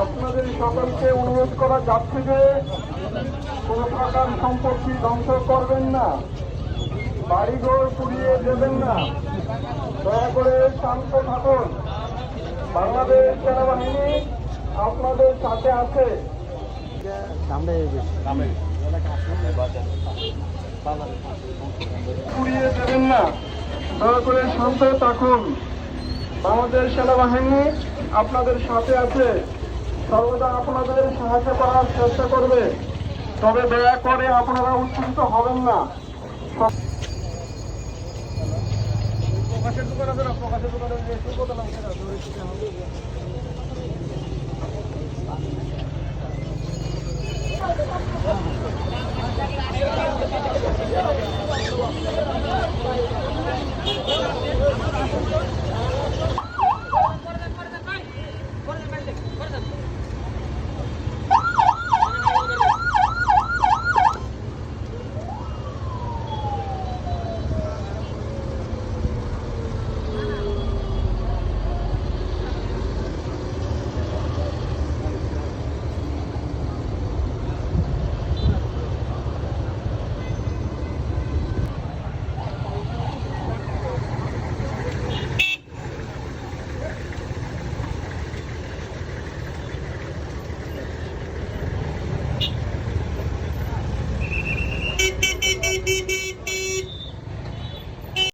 আপনাদের সকলকে অনুরোধ করা যাচ্ছে যে কোনো প্রকার সম্পত্তি ধ্বংস করবেন না, বাড়িঘর পুড়িয়ে দেবেন না। দয়া করে শান্ত থাকুন। বাংলাদেশ সেনাবাহিনী আপনাদের সাথে আছে। পুড়িয়ে দেবেন না। দয়া করে শান্ত থাকুন। বাংলাদেশ সেনাবাহিনী আপনাদের সাথে আছে। সর্বদা আপনাদের সাহায্য করার চেষ্টা করবে। তবে দয়া করে আপনারা উচ্ছ্বসিত হবেন না। প্রকাশের দোকান আছে না? প্রকাশের দোকানে